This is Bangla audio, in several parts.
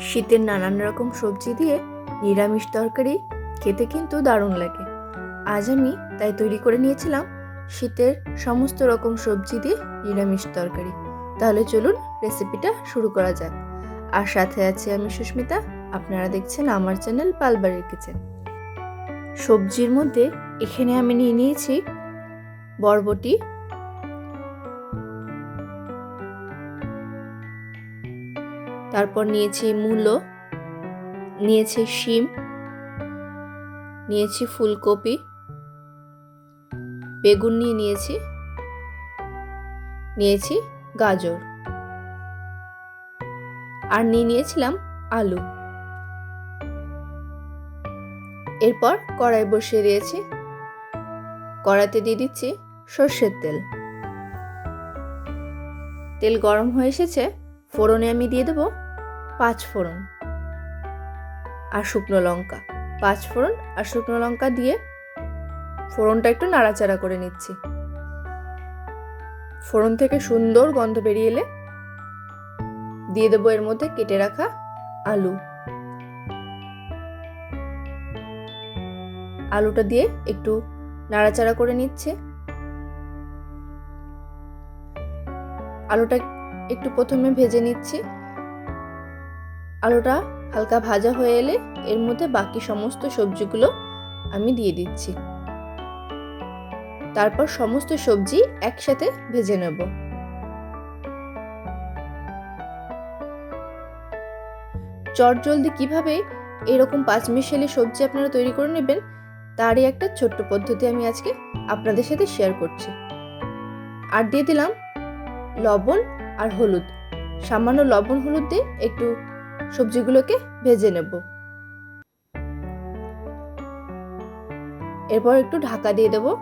শীতের নানান রকম সবজি দিয়ে নিরামিষ তরকারি খেতে কিন্তু দারুণ লাগে। আজ আমি তাই তৈরি করে নিয়েছিলাম শীতের সমস্ত রকম সবজি দিয়ে নিরামিষ তরকারি। তাহলে চলুন রেসিপিটা শুরু করা যাক। আর সাথে আছে আমি সুস্মিতা, আপনারা দেখছেন আমার চ্যানেল পালবাড়ির কিচেন। সবজির মধ্যে এখানে আমি নিয়ে নিয়েছি বরবটি তারপর নিয়েছি মূলো, নিয়েছি শিম, নিয়েছি ফুলকপি, বেগুন নিয়ে নিয়েছি নিয়েছি গাজর। আর নিয়ে নিয়েছিলাম আলু। এরপর কড়াই বসিয়ে দিয়েছি। কড়াইতে দিয়ে দিচ্ছি সর্ষের তেল। তেল গরম হয়ে এসেছে, ফোড়নে আমি দিয়ে দেবো পাঁচ ফোড়ন আর শুকনো লঙ্কা। পাঁচ ফোড়ন আর শুকনো লঙ্কা দিয়ে ফোড়নটা একটু নাড়াচাড়া করে নিচ্ছি। ফোড়ন থেকে সুন্দর গন্ধ বেরিয়ে এলে দিয়ে দেবো এর মধ্যে কেটে রাখা আলু। আলুটা দিয়ে একটু নাড়াচাড়া করে নিচ্ছে। আলুটা একটু প্রথমে ভেজে নিচ্ছি। আলুটা হালকা ভাজা হয়ে এলে এর মধ্যে বাকি সমস্ত সবজিগুলো আমি দিয়ে দিচ্ছি। তারপর সমস্ত সবজি একসাথে ভেজে নেব। চট জলদি কীভাবে এরকম পাঁচমিশালি সবজি আপনারা তৈরি করে নেবেন, তারই একটা ছোট্ট পদ্ধতি আমি আজকে আপনাদের সাথে শেয়ার করছি। আর দিয়ে দিলাম লবণ আর হলুদ। সামান্য লবণ হলুদ দিয়ে একটু সবজিগুলোকে ভেজে নেব। এরপর একটু ঢাকা দিয়ে দেব।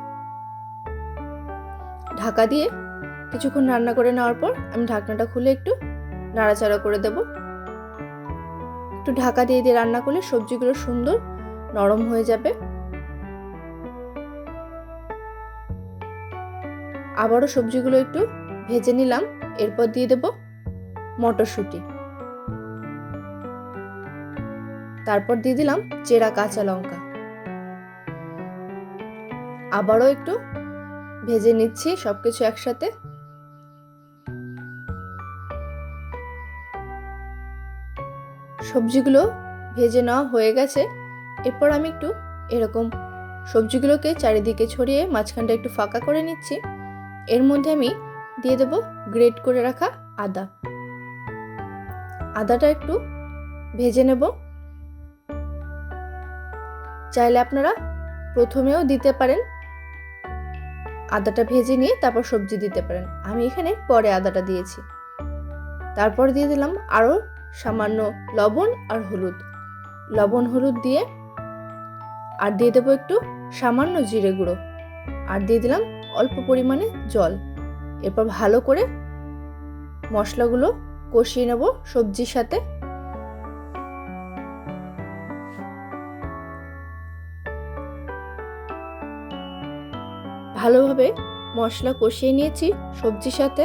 ঢাকা দিয়ে কিছুক্ষণ রান্না করে নেওয়ার পর আমি ঢাকনাটা খুলে একটু নাড়াচাড়া করে দেব। একটু ঢাকা দিয়ে দিয়ে রান্না করলে সবজিগুলো সুন্দর নরম হয়ে যাবে। আবারও সবজিগুলো একটু ভেজে নিলাম। এরপর দিয়ে দেব মটরশুঁটি। তারপর দিয়ে দিলাম চেরা কাঁচা লঙ্কা। আবারও একটু ভেজে নিচ্ছি সবকিছু একসাথে। সবজিগুলো ভেজে নেওয়া হয়ে গেছে। এরপর আমি একটু এরকম সবজিগুলোকে চারিদিকে ছড়িয়ে মাঝখানটা একটু ফাঁকা করে নিচ্ছি। এর মধ্যে আমি দিয়ে দেব গ্রেট করে রাখা আদা। আদাটা একটু ভেজে নেব। চাইলে আপনারা প্রথমেও দিতে পারেন। আদাটা ভেজে নিয়ে তারপর সবজি দিতে পারেন। আমি এখানে পরে আদাটা দিয়েছি। তারপর দিয়ে দিলাম আরও সামান্য লবণ আর হলুদ। লবণ, হলুদ দিয়ে আর দিয়ে দেবো একটু সামান্য জিরে গুঁড়ো। আর দিয়ে দিলাম অল্প পরিমাণে জল। এরপর ভালো করে মশলাগুলো কষিয়ে নেব সবজির সাথে। ভালোভাবে মশলা কষিয়ে নিয়েছি সবজির সাথে।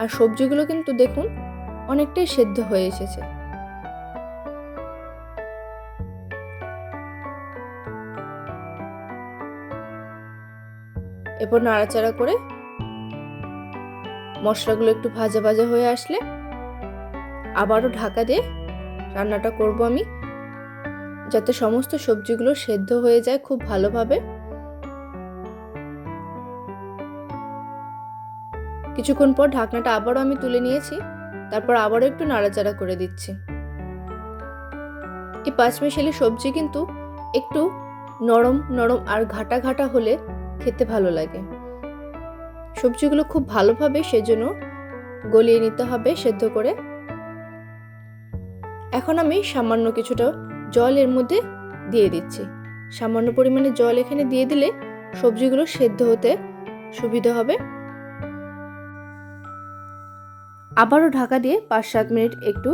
আর সবজিগুলো কিন্তু দেখুন অনেকটাই সেদ্ধ হয়ে এসেছে। এরপর নাড়াচাড়া করে মশলাগুলো একটু ভাজা ভাজা হয়ে আসলে আবারও ঢাকা দিয়ে রান্নাটা করব আমি। যাতে সমস্ত সবজিগুলো সেদ্ধ হয়ে যায় খুব ভালোভাবে। কিছুক্ষণ পর ঢাকনাটা আবারও আমি তুলে নিয়েছি, তারপর আবারও একটু নাড়াচাড়া করে দিচ্ছি। এই পাঁচমিশালি সবজি কিন্তু একটু নরম নরম আর ঘাটা ঘাটা হলে খেতে ভালো লাগে। সবজিগুলো খুব ভালোভাবে সেজন্য গলিয়ে নিতে হবে সেদ্ধ করে। এখন আমি সামান্য কিছুটা জল এর মধ্যে দিয়ে দিচ্ছি। সামান্য পরিমাণে জল এখানে দিয়ে দিলে সবজিগুলো সেদ্ধ হতে সুবিধা হবে। আবারও ঢাকা দিয়ে পাঁচ সাত মিনিট একটু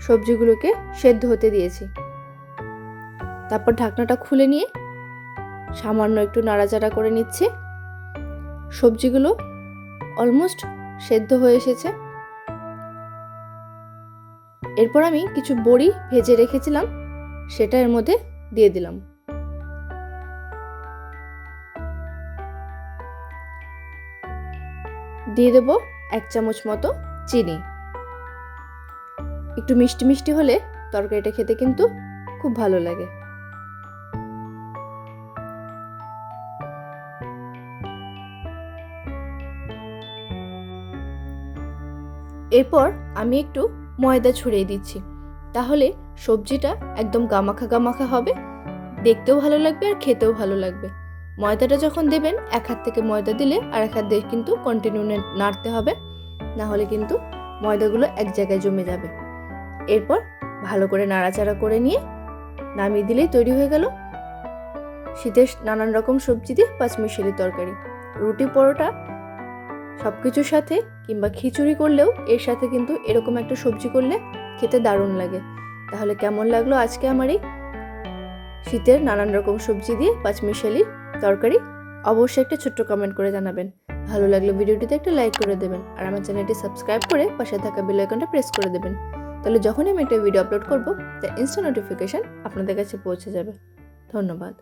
সবজিগুলোকে সেদ্ধ হতে দিয়েছি। তারপর ঢাকনাটা খুলে নিয়ে সামান্য একটু নাড়াচাড়া করে নিচ্ছি। সবজিগুলো অলমোস্ট সেদ্ধ হয়ে এসেছে। এরপর আমি কিছু বড়ি ভেজে রেখেছিলাম, সেটা এর মধ্যে দিয়ে দিলাম। দিয়ে দেব এক চামচ মতো চিনি। একটু মিষ্টি মিষ্টি হলে তরকারিটা খেতে কিন্তু খুব ভালো লাগে। এরপর আমি একটু ময়দা ছড়িয়ে দিচ্ছি। তাহলে সবজিটা একদম গামাখা গামাখা হবে। দেখতেও ভালো লাগবে আর খেতেও ভালো লাগবে। ময়দাটা যখন দেবেন, এক হাত থেকে ময়দা দিলে আর এক হাত দিয়ে কিন্তু কন্টিনিউ নাড়তে হবে। না হলে কিন্তু ময়দাগুলো এক জায়গায় জমে যাবে। এরপর ভালো করে নাড়াচাড়া করে নিয়ে নামিয়ে দিলেই তৈরি হয়ে গেল। শীতের নানান রকম সবজি দিয়ে পাঁচমিশালি তরকারি। রুটি, পরোটা সব কিছুর সাথে কিংবা খিচুড়ি করলেও এর সাথে কিন্তু এরকম একটা সবজি করলে খেতে দারুণ লাগে। তাহলে কেমন লাগল আজকে আমার এই শীতের নানান রকম সবজি দিয়ে পাঁচমিশালি তরকারি? অবশ্যই একটা ছোট্ট কমেন্ট করে জানাবেন। ভালো লাগলে ভিডিওটিতে একটা লাইক করে দেবেন আর আমার চ্যানেলটি সাবস্ক্রাইব করে পাশে থাকা বেল আইকনটা প্রেস করে দেবেন। তাহলে যখনই আমি একটা ভিডিও আপলোড করব তার ইনস্টা নোটিফিকেশান আপনাদের কাছে পৌঁছে যাবে। ধন্যবাদ।